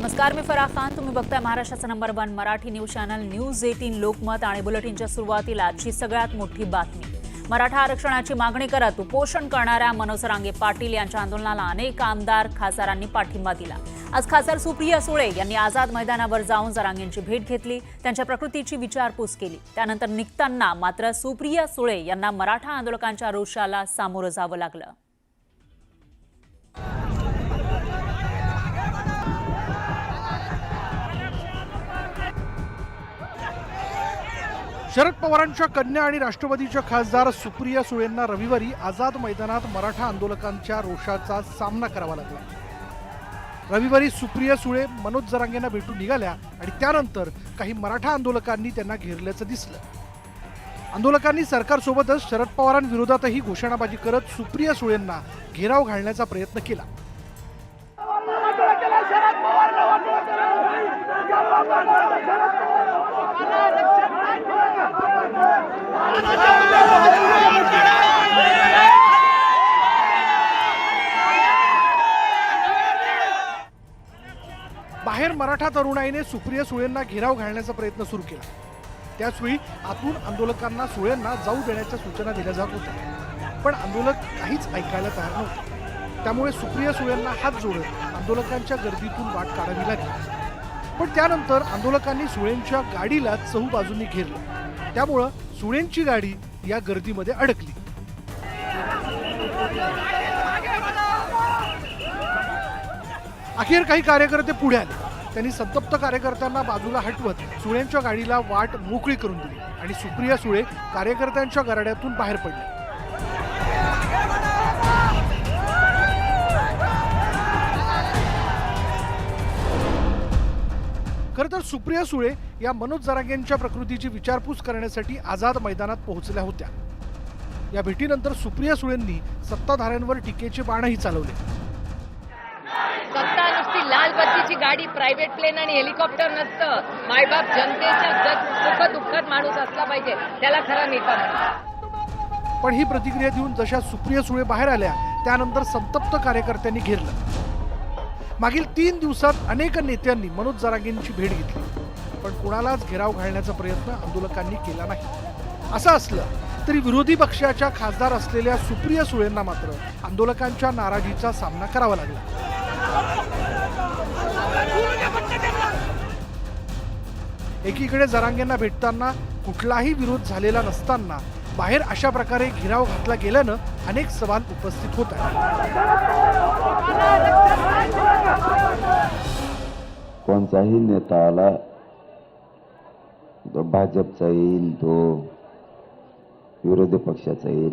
नमस्कार मी फराह खान. तुम्ही बघताय महाराष्ट्राचा number one Marathi news channel news eighteen Lokmat आणि बुलेटिनच्या सुरुवातीला आजची सगळ्यात मोठी बातमी. मराठा आरक्षणाची मागणी करत उपोषण करणाऱ्या मनोज रांगे पाटील यांच्या आंदोलनाला अनेक आमदार खासदारांनी पाठिंबा दिला. आज खासदार सुप्रिया सुळे यांनी आझाद मैदानावर जाऊन जरांगेंची भेट घेतली त्यांच्या प्रकृतीची विचारपूस केली. त्यानंतर निघताना मात्र सुप्रिया सुळे यांना मराठा आंदोलकांच्या रोषाला सामोरं जावं लागलं. शरद पवारांच्या कन्या आणि राष्ट्रवादीच्या खासदार सुप्रिया सुळेंना रविवारी आझाद मैदानात मराठा आंदोलकांच्या रोषाचा सामना करावा लागला. रविवारी सुप्रिया सुळे मनोज जरांगेंना भेटून निघाल्या आणि त्यानंतर काही मराठा आंदोलकांनी त्यांना घेरल्याचं दिसलं. आंदोलकांनी सरकारसोबतच शरद पवारांविरोधातही घोषणाबाजी करत सुप्रिया सुळेंना घेराव घालण्याचा प्रयत्न केला. बाहेर मराठा तरुणाईने सुप्रिया सुळेंना घेराव घालण्याचा प्रयत्न सुरू केला. त्याचवेळी आतून आंदोलकांना सुळेंना जाऊ देण्याच्या सूचना दिल्या जात होत्या. पण आंदोलक काहीच ऐकायला तयार नव्हते. त्यामुळे सुप्रिया सुळेंना हात जोडत आंदोलकांच्या गर्दीतून वाट काढावी लागली. पण त्यानंतर आंदोलकांनी सुळेंच्या गाडीला चहू बाजूंनी घेरलं. त्यामुळं सुळेंची गाडी या गर्दीमध्ये अडकली. अखेर काही कार्यकर्ते पुढे आले. त्यांनी संतप्त कार्यकर्त्यांना बाजूला हटवत सुळेंच्या गाडीला वाट मोकळी करून दिली आणि सुप्रिया सुळे कार्यकर्त्यांच्या गराड्यातून बाहेर पडले. खरं तर सुप्रिया सुळे या मनोज जरांगेंच्या प्रकृतीची विचारपूस करण्यासाठी आझाद मैदानात पोहोचल्या होत्या. या भेटीनंतर सुप्रिया सुळेंनी सत्ताधाऱ्यांवर टीकेचे बाणही चालवले. सत्ता नुसती लाल बत्तीची गाडी प्रायव्हेट प्लेन आणि हेलिकॉप्टर नसतं. मायबाप जनतेच्या जग सुख दुःखात माणूस असला पाहिजे त्याला खरा नेता पण ही प्रतिक्रिया देऊन जशा सुप्रिया सुळे बाहेर आल्या त्यानंतर संतप्त कार्यकर्त्यांनी घेरलं. मागील तीन दिवसात अनेक नेत्यांनी मनोज जरांगेंची भेट घेतली. पण कुणालाच घेराव घालण्याचा प्रयत्न आंदोलकांनी केला नाही. असं असलं तरी विरोधी पक्षाच्या खासदार असलेल्या सुप्रिया सुळेंना मात्र आंदोलकांच्या नाराजीचा सामना करावा लागला. एकीकडे जरांगेंना भेटताना कुठलाही विरोध झालेला नसताना बाहेर अशा प्रकारे घेराव घातला गेल्यानं अनेक सवाल उपस्थित होत आहेत. कोणताही नेता आला तो भाजपचा येईल तो विरोधी पक्षाचा येईल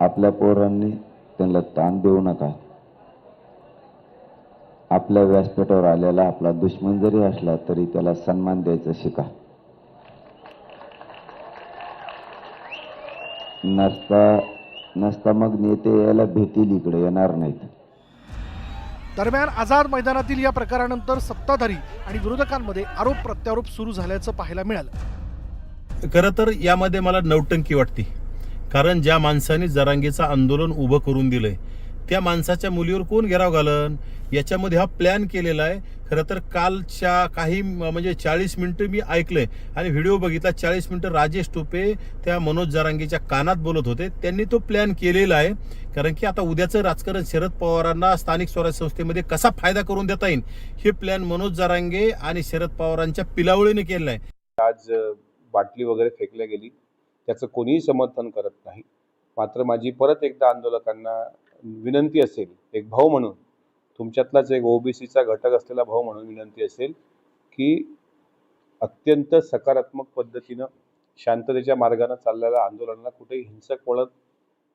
आपल्या पोरांनी त्यांना ताण देऊ नका. आपल्या व्यासपीठावर आलेला आपला दुश्मन जरी असला तरी त्याला सन्मान द्यायचा शिका. नसता नसता मग नेते यायला भेटील इकडे येणार नाहीत. दरम्यान आझाद मैदानातील या प्रकारानंतर सत्ताधारी आणि विरोधकांमध्ये आरोप प्रत्यारोप सुरू झाल्याचं पाहायला मिळालं. खरं तर यामध्ये मला नवटंकी वाटते. कारण ज्या माणसाने जरांगेचं आंदोलन उभं करून दिलंय त्या माणसाच्या मुलीवर कोण घेराव घालन? याच्यामध्ये हा प्लॅन केलेला आहे. खरं तर कालच्या काही म्हणजे चाळीस मिनटं मी ऐकलंय. आणि व्हिडिओ बघितला चाळीस मिनटं राजेश टोपे त्या मनोज जारांगीच्या कानात बोलत होते. त्यांनी तो प्लॅन केलेला आहे. कारण की आता उद्याचं राजकारण शरद पवारांना स्थानिक स्वराज्य संस्थेमध्ये कसा फायदा करून देता येईल? हे प्लॅन मनोज जारांगे आणि शरद पवारांच्या पिलावळीने केलेला आहे. आज बाटली वगैरे फेकल्या गेली. त्याचं कोणीही समर्थन करत नाही. मात्र माझी परत एकदा आंदोलकांना विनंती असेल एक भाऊ म्हणून तुमच्यातलाच एक ओबीसीचा घटक असलेला भाऊ म्हणून विनंती असेल की अत्यंत सकारात्मक पद्धतीनं शांततेच्या मार्गानं चाललेल्या आंदोलनाला कुठेही हिंसक वळण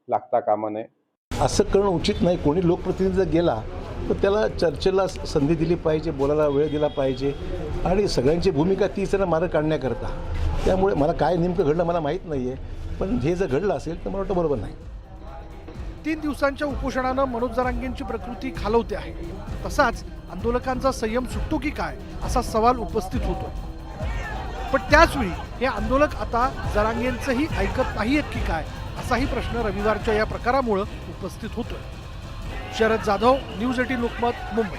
लागता कामा नये. असं करणं उचित नाही. कोणी लोकप्रतिनिधी जर गेला तर त्याला चर्चेला संधी दिली पाहिजे बोलायला वेळ दिला पाहिजे आणि सगळ्यांची भूमिका तीच आहे मार्ग काढण्याकरता. त्यामुळे मला काय नेमकं घडलं मला माहीत नाही आहे पण हे जर घडलं असेल तर मला वाटतं बरोबर नाही. तीन दिवसांच्या उपोषणानं मनोज जरांगेंची प्रकृती खालवते आहे. तसाच आंदोलकांचा संयम सुटतो की काय असा सवाल उपस्थित होतो. पण त्याचवेळी हे आंदोलक आता जरांगेंचंही ऐकत नाहीयेत की काय असाही प्रश्न रविवारच्या या प्रकारामुळं उपस्थित होतोय. Sharad Jadhav news eighteen Lokmat Mumbai.